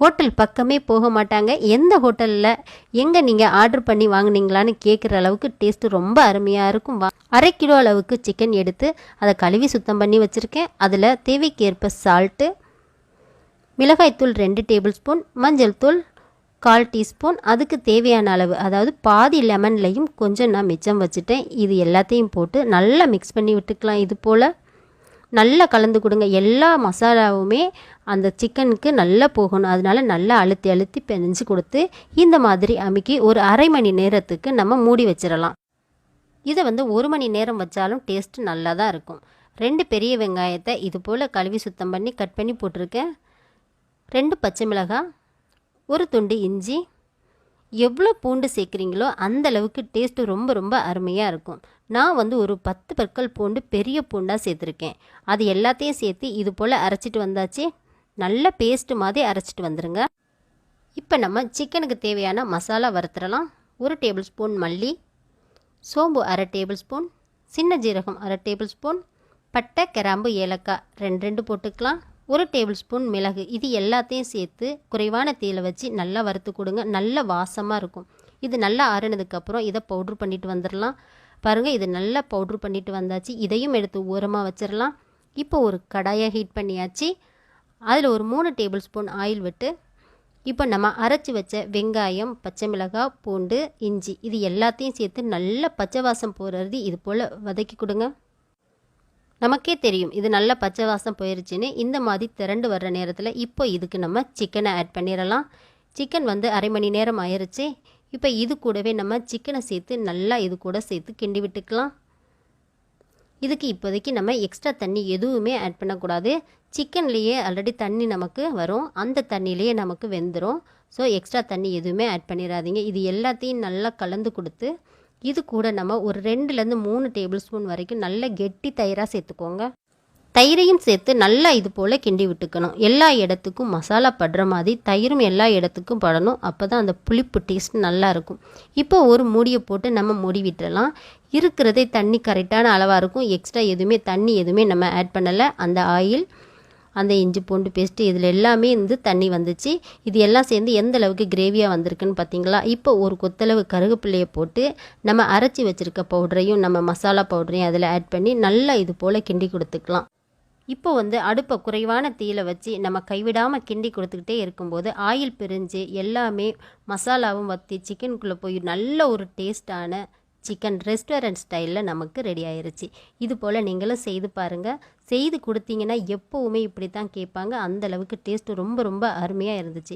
Hotel பக்கமே போக மாட்டாங்க. எந்த ஹோட்டலில் எங்கே நீங்கள் ஆர்டர் பண்ணி வாங்கினீங்களான்னு கேட்குற அளவுக்கு டேஸ்ட்டு ரொம்ப அருமையாக இருக்கும். வா அரை கிலோ அளவுக்கு சிக்கன் எடுத்து அதை கழுவி சுத்தம் பண்ணி வச்சுருக்கேன். அதில் தேவைக்கேற்ப சால்ட்டு மிளகாய்த்தூள் ரெண்டு டேபிள் ஸ்பூன் மஞ்சள் தூள் கால் டீஸ்பூன். அதுக்கு தேவையான அளவு அதாவது பாதி லெமன்லையும் கொஞ்சம் நான் மிச்சம் வச்சுட்டேன். இது எல்லாத்தையும் போட்டு நல்லா மிக்ஸ் பண்ணி விட்டுக்கலாம். இது போல் நல்லா கலந்து கொடுங்க. எல்லா மசாலாவுமே அந்த சிக்கனுக்கு நல்லா போகணும். அதனால நல்லா அழுத்தி அழுத்தி பெஞ்சு கொடுத்து இந்த மாதிரி அமுக்கி ஒரு அரை மணி நேரத்துக்கு நம்ம மூடி வச்சிடலாம். இதை வந்து ஒரு மணி நேரம் வச்சாலும் டேஸ்ட் நல்லா தான் இருக்கும். ரெண்டு பெரிய வெங்காயத்தை இது போல் கழுவி சுத்தம் பண்ணி கட் பண்ணி போட்டிருக்கேன். ரெண்டு பச்சை மிளகாய் ஒரு துண்டு இஞ்சி. எவ்வளோ பூண்டு சேர்க்குறீங்களோ அந்த அளவுக்கு டேஸ்ட்டு ரொம்ப ரொம்ப அருமையாக இருக்கும். நான் வந்து ஒரு பத்து பற்கள் பூண்டு பெரிய பூண்டாக சேர்த்துருக்கேன். அது எல்லாத்தையும் சேர்த்து இது போல் அரைச்சிட்டு வந்தாச்சு. நல்ல பேஸ்ட் மாதிரி அரைச்சிட்டு வந்துடுங்க இப்போ நம்ம சிக்கனுக்கு தேவையான மசாலா வறுத்துடலாம். ஒரு டேபிள் ஸ்பூன் மல்லி சோம்பு அரை டேபிள் ஸ்பூன் சின்ன ஜீரகம் அரை டேபிள் ஸ்பூன் பட்டை கிராம்பு ஏலக்காய் ரெண்டு ரெண்டு போட்டுக்கலாம். ஒரு டேபிள் ஸ்பூன் மிளகு இது எல்லாத்தையும் சேர்த்து குறைவான தீயில வச்சு நல்லா வறுத்து கொடுங்க. நல்ல வாசமாக இருக்கும். இது நல்லா ஆறுனதுக்கப்புறம் இதை பவுட்ரு பண்ணிட்டு வந்துடலாம். பாருங்கள் இது நல்லா பவுட்ரு பண்ணிட்டு வந்தாச்சு. இதையும் எடுத்து ஓரமாக வச்சிடலாம். இப்போ ஒரு கடாயை ஹீட் பண்ணியாச்சு. அதில் ஒரு மூணு டேபிள் ஸ்பூன் ஆயில் விட்டு இப்போ நம்ம அரைச்சி வச்ச வெங்காயம் பச்சை மிளகாய் பூண்டு இஞ்சி இது எல்லாத்தையும் சேர்த்து நல்ல பச்சை வாசம் போகிறது இது போல் வதக்கி கொடுங்க. நமக்கே தெரியும் இது நல்ல பச்சை வாசம் போயிருச்சுன்னு. இந்த மாதிரி திரண்டு வர்ற நேரத்தில் இப்போ இதுக்கு நம்ம சிக்கனை ஆட் பண்ணிடலாம். சிக்கன் வந்து அரை மணி நேரம் ஆயிடுச்சு இப்போ இது கூடவே நம்ம சிக்கனை சேர்த்து நல்லா இது கூட சேர்த்து கிண்டி விட்டுக்கலாம். இதுக்கு இப்போதைக்கு நம்ம எக்ஸ்ட்ரா தண்ணி எதுவுமே ஆட் பண்ணக்கூடாது. சிக்கன்லேயே ஆல்ரெடி தண்ணி நமக்கு வரும். அந்த தண்ணியிலேயே நமக்கு வெந்துடும் ஸோ எக்ஸ்ட்ரா தண்ணி எதுவுமே ஆட் பண்ணிடாதீங்க. இது எல்லாத்தையும் நல்லா கலந்து கொடுத்து இது கூட நம்ம ஒரு ரெண்டுலேருந்து மூணு டேபிள் ஸ்பூன் வரைக்கும் நல்ல கெட்டி தயிராக சேர்த்துக்கோங்க. தயிரையும் சேர்த்து நல்லா இது போல் கிண்டி விட்டுக்கணும். எல்லா இடத்துக்கும் மசாலா படுற மாதிரி தயிரும் எல்லா இடத்துக்கும் படணும். அப்போ தான் அந்த புளிப்பு டேஸ்ட் நல்லா இருக்கும். இப்போ ஒரு மூடியை போட்டு நம்ம மூடி விட்டுறலாம். இருக்கிறதே தண்ணி கரெக்டான அளவாக இருக்கும். எக்ஸ்ட்ரா எதுவுமே தண்ணி எதுவுமே நம்ம ஆட் பண்ணலை. அந்த ஆயில் அந்த இஞ்சி பூண்டு பேஸ்ட்டு இதில் எல்லாமே வந்து தண்ணி வந்துச்சு. இது எல்லாம் சேர்ந்து எந்த அளவுக்கு கிரேவியாக வந்திருக்குன்னு பார்த்தீங்களா இப்போ ஒரு கொத்தளவு கருகப்பிள்ளையை போட்டு நம்ம அரைச்சி வச்சுருக்க பவுடரையும் நம்ம மசாலா பவுடரையும் அதில் ஆட் பண்ணி நல்லா இது போல் கிண்டி கொடுத்துக்கலாம். இப்போ வந்து அடுப்பை குறைவான தீயில வச்சு நம்ம கைவிடாமல் கிண்டி கொடுத்துக்கிட்டே இருக்கும்போது ஆயில் பிரிஞ்சு எல்லாமே மசாலாவும் வற்றி சிக்கனுக்குள்ளே போய் நல்ல ஒரு டேஸ்டான சிக்கன் ரெஸ்டாரண்ட் ஸ்டைலில் நமக்கு ரெடி ஆயிருச்சு. இது போல் நீங்களும் செய்து பாருங்கள் செய்து கொடுத்தீங்கன்னா எப்போவுமே இப்படி தான் கேட்பாங்க அந்தளவுக்கு டேஸ்ட்டு ரொம்ப ரொம்ப அருமையாக இருந்துச்சு.